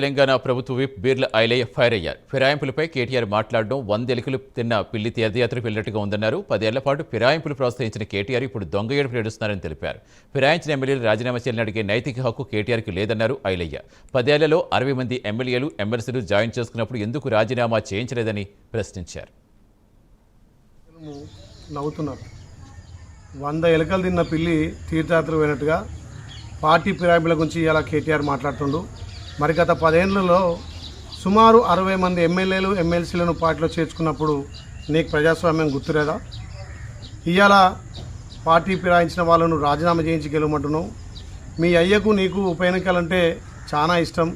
తెలంగాణ ప్రభుత్వ whip Beerla Ailayya fire అయ్యారు. ఫిరాయింపులపై కేటీఆర్ మాట్లాడడం వందెలికలు తిన్న పిల్లి తీర్థయాత్రకు వెళ్ళినట్టుగా ఉందన్నారు. పదేళ్ళ పాటు ఫిరాయింపులు ప్రోత్సహించిన కేటీఆర్ ఇప్పుడు దొంగ ఏడుపు ఏడుస్తున్నారని తెలిపారు. ఫిరాయించిన ఎమ్మెల్యేలు రాజీనామా చేయాలని అడిగే నైతిక హక్కు కేటీఆర్కి లేదన్నారు ఐలయ్య. పదేళ్ళలో అరవై మంది ఎమ్మెల్యేలు ఎమ్మెల్సీలు జాయిన్ చేసుకున్నప్పుడు ఎందుకు రాజీనామా చేయించలేదని ప్రశ్నించారు. నవ్వుతున్నారు వంద ఎలుకలు తిన్న పిల్లి తీర్థయాత్ర పోయినట్టుగా పార్టీ ఫిరాయింపుల గురించి ఇలా కేటీఆర్ మాట్లాడుతుండు. మరి గత పదేళ్ళలో సుమారు అరవై మంది ఎమ్మెల్యేలు ఎమ్మెల్సీలను పార్టీలో చేర్చుకున్నప్పుడు నీకు ప్రజాస్వామ్యం గుర్తులేదా? ఇవాళ పార్టీ ఫిరాయించిన వాళ్ళను రాజీనామా చేయించి గెలవమంటున్నావు. మీ అయ్యకు నీకు ఉప ఎన్నికలంటే చాలా ఇష్టం.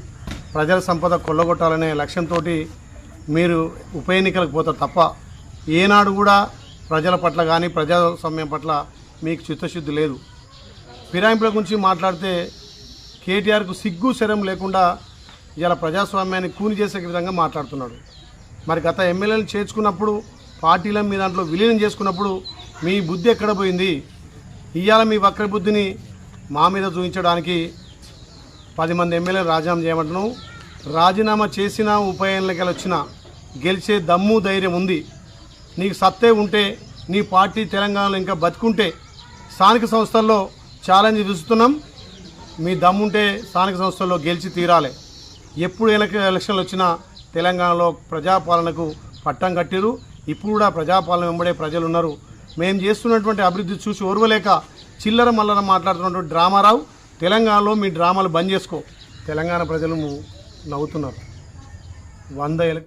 ప్రజల సంపద కొల్లగొట్టాలనే లక్ష్యంతో మీరు ఉప ఎన్నికలకు పోతారు తప్ప ఏనాడు కూడా ప్రజల పట్ల కానీ ప్రజాస్వామ్యం పట్ల మీకు చిత్తశుద్ధి లేదు. ఫిరాయింపుల గురించి మాట్లాడితే కేటీఆర్కు సిగ్గు శరం లేకుండా ఇలా ప్రజాస్వామ్యాన్ని కూని చేసే విధంగా మాట్లాడుతున్నాడు. మరి గత ఎమ్మెల్యేలు చేర్చుకున్నప్పుడు పార్టీలను మీ దాంట్లో విలీనం చేసుకున్నప్పుడు మీ బుద్ధి ఎక్కడ పోయింది? ఇవాళ మీ వక్ర బుద్ధిని మా మీద చూపించడానికి పది మంది ఎమ్మెల్యేలు రాజీనామా చేయమంటున్నాం. రాజీనామా చేసిన ఉప ఎన్నికలు గెలిచే దమ్ము ధైర్యం ఉంది. నీకు సత్తే ఉంటే నీ పార్టీ తెలంగాణలో ఇంకా బతుకుంటే స్థానిక సంస్థల్లో ఛాలెంజ్ విసుస్తున్నాం మీ దమ్ముంటే స్థానిక సంస్థల్లో గెలిచి తీరాలి. ఎప్పుడు ఎలక్షన్లు వచ్చినా తెలంగాణలో ప్రజాపాలనకు పట్టం కట్టిరు ఇప్పుడు కూడా ప్రజాపాలన వెంబడే ప్రజలు ఉన్నారు మేము చేస్తున్నటువంటి అభివృద్ధి చూసి ఓర్వలేక చిల్లర మల్లర మాట్లాడుతున్నటువంటి డ్రామారావు తెలంగాణలో మీ డ్రామాలు బంద్ చేసుకో. తెలంగాణ ప్రజలు నవ్వుతున్నారు. వంద ఎల